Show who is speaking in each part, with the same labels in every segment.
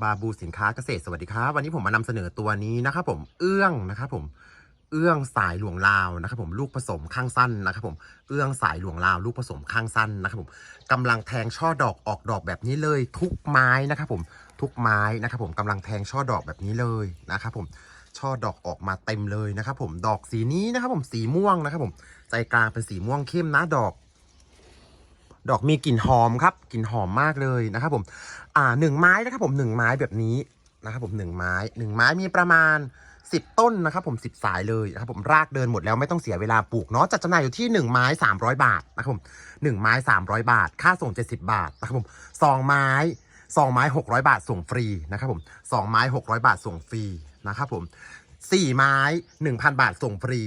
Speaker 1: บาบูสินค้าเกษตรสวัสดีครับวันนี้ผมมานำเสนอตัวนี้นะครับผมเอื้องนะครับผมเอื้องสายหลวงลาวนะครับผมลูกผสมข้างสั้นนะครับผมเอื้องสายหลวงลาวลูกผสมข้างสั้นนะครับผมกำลังแทงช่อดอกออกดอกแบบนี้เลย ทุกไม้นะครับผมทุกไม้นะครับผมกำลังแทงช่อดอกแบบนี้เลยนะครับผมช่อดอกออกมาเต็มเลยนะครับผมดอกสีนี้นะครับผมสีม่วงนะครับผมใจกลางเป็นสีม่วงเข้มนะดอก ดอกมีกลิ่นหอมครับกลิ่นหอมมากเลยนะครับผมอ่าหนึ่งไม้นะครับผมหนึ่งไม้แบบนี้นะครับผมหนึ่งไม้หนึ่งไม้มีประมาณ10ต้นนะครับผม10สายเลยนะครับผมรากเดินหมดแล้วไม่ต้องเสียเวลาปลูกเนาะจัดจำหน่ายอยู่ที่1ไม้300บาทนะครับผม1ไม้300บาท ค่าส่ง70บาทนะครับผมสองไม้สองไม้600บาทส่งฟรีนะครับผมสองไม้600บาทส่งฟรีนะครับผมสี่ไม้1,000บาทส่งฟรี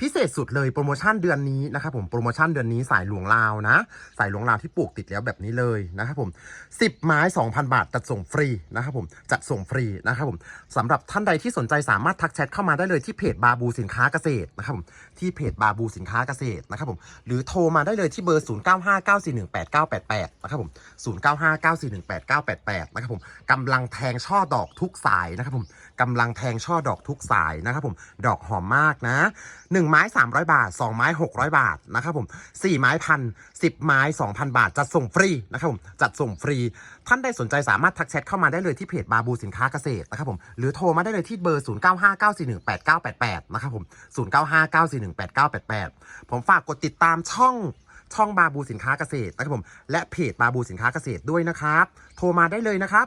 Speaker 1: พิเศษสุดเลยโปรโมชั่นเดือนนี้นะครับผมโปรโมชั่นเดือนนี้สายหลวงลาวนะ สายหลวงลาวที่ปลูกติดแล้วแบบนี้เลยนะครับผม 10 ไม้ 2,000 บาทจัดส่งฟรีนะครับผมจัดส่งฟรีนะครับผมสำหรับท่านใดที่สนใจสามารถทักแชทเข้ามาได้เลยที่เพจบาบูสินค้าเกษตรนะครับผมที่เพจบาบูสินค้าเกษตรนะครับผมหรือโทรมาได้เลยที่เบอร์ 0959418988นะครับผม0959418988นะครับผมกำลังแทงช่อดอกทุกสายนะครับผม กำลังแทงช่อดอกทุกสายนะครับผมดอกหอมมากนะ 1 ไม้ 300 บาท 2 ไม้ 600 บาทนะครับผม4ไม้พัน10ไม้ 2,000 บาท จัดส่งฟรีนะครับผมจัดส่งฟรี ท่านใดสนใจสามารถทักแชทเข้ามาได้เลยที่เพจบาบูสินค้าเกษตรนะครับผมหรือโทรมาได้เลยที่เบอร์ 0959418988 นะครับผม 0959418988 ผมฝากกดติดตามช่องช่องบาบูสินค้าเกษตรนะครับผมและเพจบาบูสินค้าเกษตรด้วยนะครับ โทรมาได้เลยนะครับ